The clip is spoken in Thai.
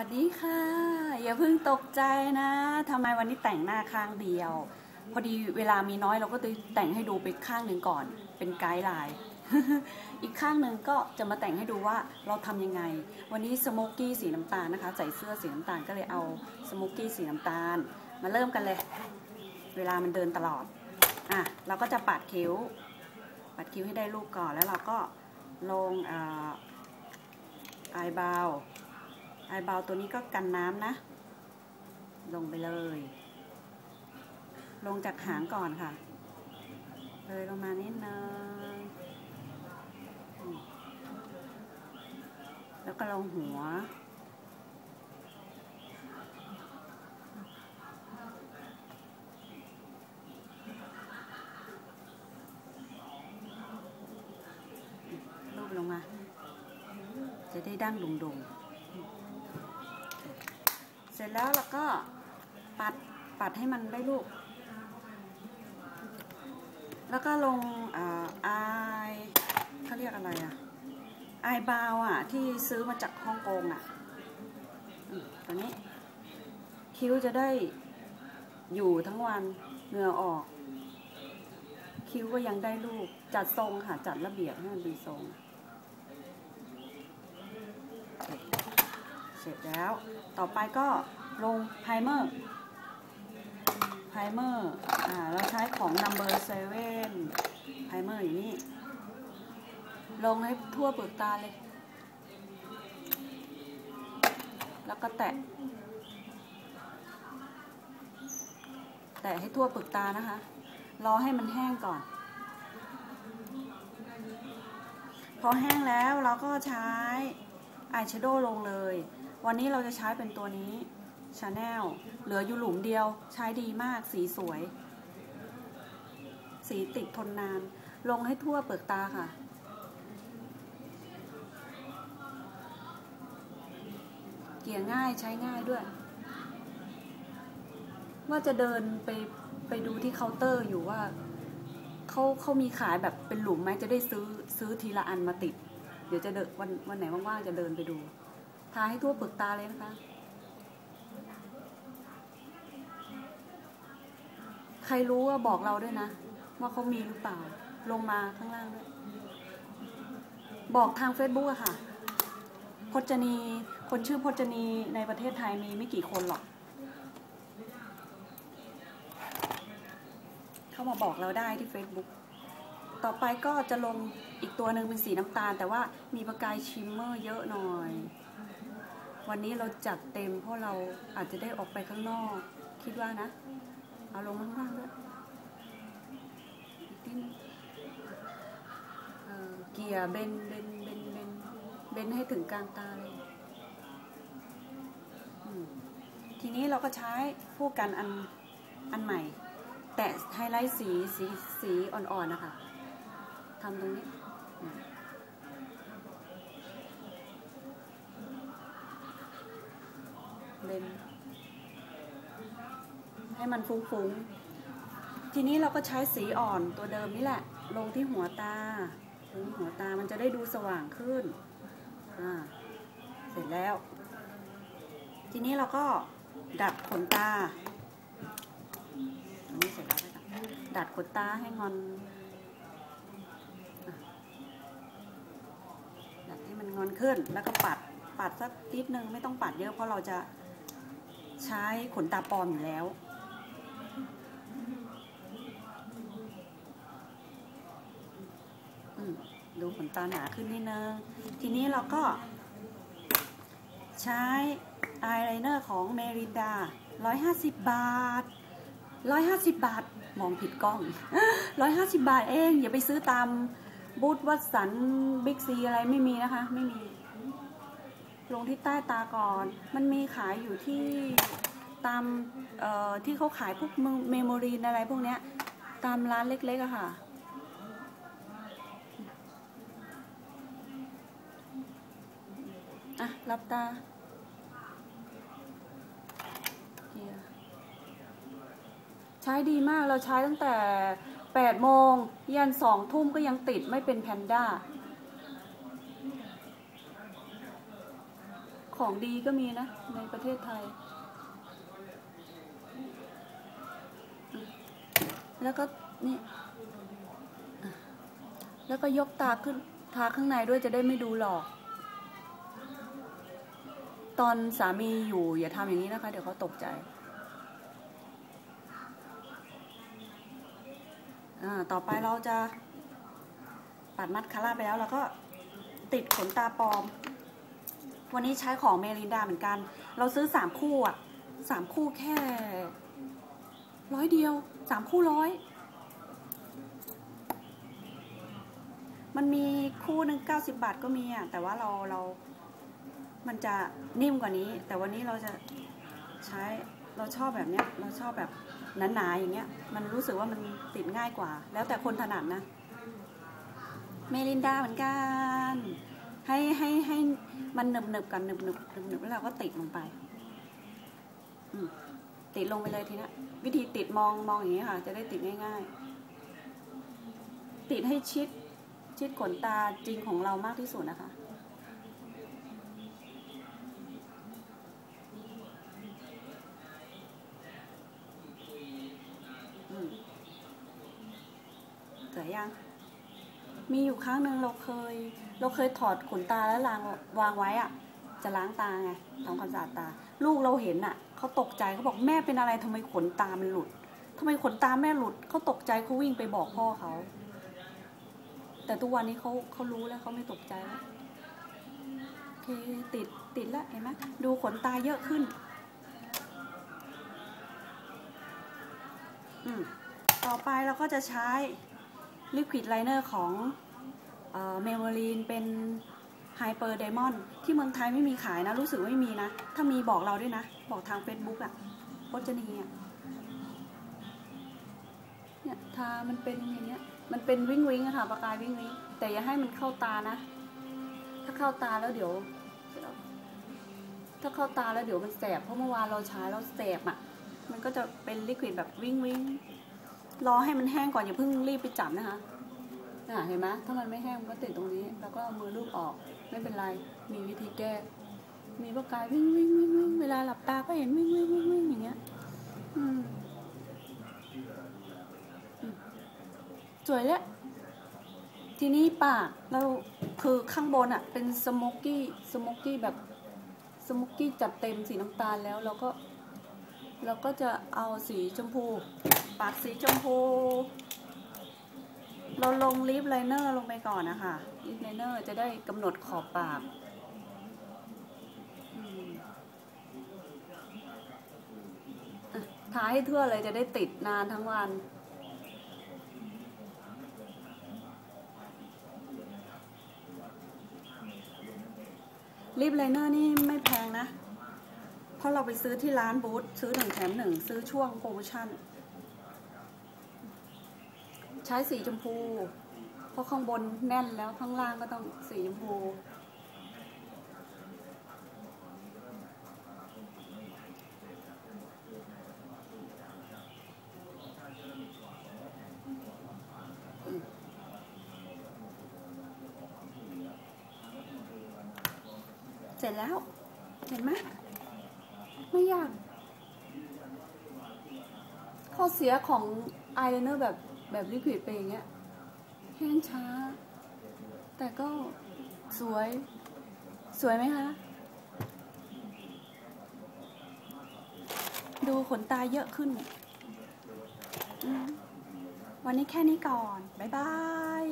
วัสดีค่ะ อย่าเพิ่งตกใจนะทำไมวันนี้แต่งหน้าข้างเดียว พอดีเวลามีน้อยเราก็จะแต่งให้ดูไปข้างหนึ่งก่อน เป็นไกด์ไลน์อีกข้างหนึ่งก็จะมาแต่งให้ดูว่าเราทำยังไง วันนี้สโมกกี้สีน้ำตาลนะคะ ใส่เสื้อสีน้ำตาลก็เลยเอาสโมกกี้สีน้ำตาล มาเริ่มกันเลย เวลามันเดินตลอดอะเราก็จะปัดคิ้วปัดคิ้วให้ได้รูปก่อนแล้วเราก็ลงอาไอบาว ไอเบาตัวนี้ก็กันน้ำนะ ลงไปเลย ลงจากหางก่อนค่ะ เลยลงมานิดนึงแล้วก็ลงหัวรูปลงมา จะได้ดั้งดุงๆ เสร็จแล้วเราก็ปัดปัดให้มันได้ลูก แล้วก็ลงอายเขาเรียกอะไรอะไอบาวอะที่ซื้อมาจากฮ่องกงอะตัวนี้ คิ้วจะได้อยู่ทั้งวันเหงื่อออก คิ้วก็ยังได้ลูก จัดทรงค่ะ จัดระเบียบให้มันเป็นทรง เส ร็จแล้ว ต่อไปก็ลงไพรเมอร์ไพรเมอร์อ่าเราใช้ของ number seven ไพรเมอร์อยู่นี่ ลงให้ทั่วเปลือกตาเลย แล้วก็แตะ แตะให้ทั่วเปลือกตานะคะ รอให้มันแห้งก่อน พอแห้งแล้วเราก็ใช้ อายแชโดว์ลงเลย วันนี้เราจะใช้เป็นตัวนี้ชาแนลเหลืออยู่หลุมเดียวใช้ดีมากสีสวย สีติดทนนาน ลงให้ทั่วเปลือกตาค่ะ เกี่ยง่ายใช้ง่ายด้วย ว่าจะเดินไปไปดูที่เคาน์เตอร์อยู่ว่าเขาเขามีขายแบบเป็นหลุมไหมจะได้ซื้อซื้อทีละอันมาติด เดี๋ยวจะเดินวันวันไหนว่างๆจะเดินไปดูทาให้ทั่วเปลือกตาเลยนะคะ ใครรู้ว่าบอกเราด้วยนะ ว่าเขามีหรือเปล่า ลงมาข้างล่างด้วย บอกทาง Facebook อะค่ะ พจนี คนชื่อพจนีในประเทศไทยมีไม่กี่คนหรอก เข้ามาบอกเราได้ที่ Facebook ต่อไปก็จะลงอีกตัวหนึ่งเป็นสีน้ำตาล แต่ว่ามีประกายชิมเมอร์เยอะหน่อย วันนี้เราจัดเต็มเพราะเราอาจจะได้ออกไปข้างนอก คิดว่านะ เอาลงข้างล่างด้วยอีกนิดนึงเกียร์เบนเบนเบนเบนเบนให้ถึงกลางตาเลยทีนี้เราก็ใช้ผู้กันอันอันใหม่ แตะไฮไลท์สีสีสีอ่อนๆนะคะ ทำตรงนี้เบนให้มันฟุ้งๆ ทีนี้เราก็ใช้สีอ่อนตัวเดิมนี่แหละ ลงที่หัวตาลงหัวตามันจะได้ดูสว่างขึ้น อ่า เสร็จแล้ว ทีนี้เราก็ดัดขนตาอันนี้เสร็จแล้วค่ะดัดขนตาให้งอน ดัดให้มั นงอนขึ้นแล้วก็ปัดปัดสักนิดนึงไม่ต้องปัดเยอะเพราะเราจะใช้ขนตาปลอมอยู่แล้ว ดูขนตาหนาขึ้นนิดนึง ทีนี้เราก็ใช้อายไลเนอร์ของเมรินดา 150 บาท 150 บาท มองผิดกล้อง 150 บาทเอง อย่าไปซื้อตาม บูธวัดสันบิ๊กซีอะไรไม่มีนะคะ ไม่มี ลงที่ใต้ตาก่อน มันมีขายอยู่ที่ตามที่เขาขายพวกเมมโมรีนอะไรพวกเนี้ย ตามร้านเล็กๆอะค่ะ อะ รับตาใช้ดีมากเราใช้ตั้งแต่ 8โมงยัน2ทุ่มก็ยังติดไม่เป็นแพนด้า ของดีก็มีนะ ในประเทศไทย แล้วก็นี่ แล้วก็ยกตาขึ้นทาข้างในด้วยจะได้ไม่ดูหลอก ตอนสามีอยู่อย่าทำอย่างนี้นะคะ เดี๋ยวเขาตกใจ อ่า ต่อไปเราจะปัดมัดคาร่าไปแล้วเราก็ติดขนตาปลอม วันนี้ใช้ของเมลินดาเหมือนกัน เราซื้อสามคู่อะสามคู่แค่ร้อยเดียวสามคู่ร้อยมันมีคู่หนึ่งเก้าสิบาทก็มีอะแต่ว่าเราเรา มันจะนิ่มกว่านี้ แต่วันนี้เราจะใช้ เราชอบแบบเนี้ยเราชอบแบบหนาๆอย่างเงี้ย มันรู้สึกว่ามันติดง่ายกว่า แล้วแต่คนถนัดนะ เมลินดาเหมือนกัน ให้ให้ให้มันหนึบหนึบกันหนึบหนึบหนึบหนึบแล้วเราก็ติดลงไปติดลงไปเลยทีเนี้ยวิธีติดมองมองอย่างนี้ค่ะ จะได้ติดง่ายๆ ติดให้ชิดชิดขนตาจริงของเรามากที่สุดนะคะ อืม สวยยัง มีอยู่ครั้งหนึ่งเราเคย เราเคยถอดขนตาแล้วลางวางไว้อะจะล้างตาไงทำความสะอาดตา ลูกเราเห็นอะเขาตกใจเขาบอกแม่เป็นอะไรทำไมขนตามันหลุดทำไมขนตาแม่หลุดเขาตกใจเขาวิ่งไปบอกพ่อเขา แต่ทุกวันนี้เขาเขารู้แล้วเขาไม่ตกใจแล้วโอเคติดติดแล้วเห็นไหมดูขนตาเยอะขึ้น อืมต่อไปเราก็จะใช้ ลิควิดไลเนอร์ของเมเวรีนเป็นไฮเปอร์ไดมอนด์ที่เมืองไทยไม่มีขายนะ รู้สึกไม่มีนะ ถ้ามีบอกเราด้วยนะ บอกทาง Facebook อะพจนีอะเนี่ยทามันเป็นอย่างเงี้ยมันเป็นวิ่งวิ่งอะค่ะประกายวิ่งวิ่งแต่อย่าให้มันเข้าตานะ ถ้าเข้าตาแล้วเดี๋ยว ถ้าเข้าตาแล้วเดี๋ยวมันแสบเพราะเมื่อวานเราใช้แล้วแสบอะมันก็จะเป็นลิควิดแบบวิ่งวิ่ง รอให้มันแห้งก่อนอย่าเพิ่งรีบไปจับนะคะน่ะเห็นไหมถ้ามันไม่แห้งมันก็ติดตรงนี้ แล้วก็เอามือลูบออกไม่เป็นไร มีวิธีแก้ มีประกายวิ่งวิ่งวิ่งวิ่งเวลาหลับตาก็เห็นวิ่งวิ่งวิ่งวิ่งอย่างเงี้ยอืมสวยแล้วทีนี้ปากเราคือข้างบนอะเป็นสโมกกี้สโมกกี้แบบสโมกกี้จัดเต็มสีน้ำตาลแล้วเราก็เราก็จะเอาสีชมพู ปากสีชมพู เราลงลิปไลเนอร์ลงไปก่อนนะคะลิปไลเนอร์จะได้กำหนดขอบปากทาให้ทั่วเลยจะได้ติดนานทั้งวันลิปไลเนอร์นี่ไม่แพงนะ เพราะเราไปซื้อที่ร้านบูธซื้อหนึ่งแถมหนึ่งซื้อช่วงโปรโมชั่น ใช้สีชมพู เพราะข้างบนแน่นแล้วข้างล่างก็ต้องสีชมพูเสร็จแล้ว เห็นไหมไม่ยาก ข้อเสียของอายไลเนอร์แบบ แบบลิควิดไปอย่างเงี้ยแห้งช้า แต่ก็สวย สวยไหมคะ ดูขนตาเยอะขึ้นวันนี้แค่นี้ก่อน บ๊ายบาย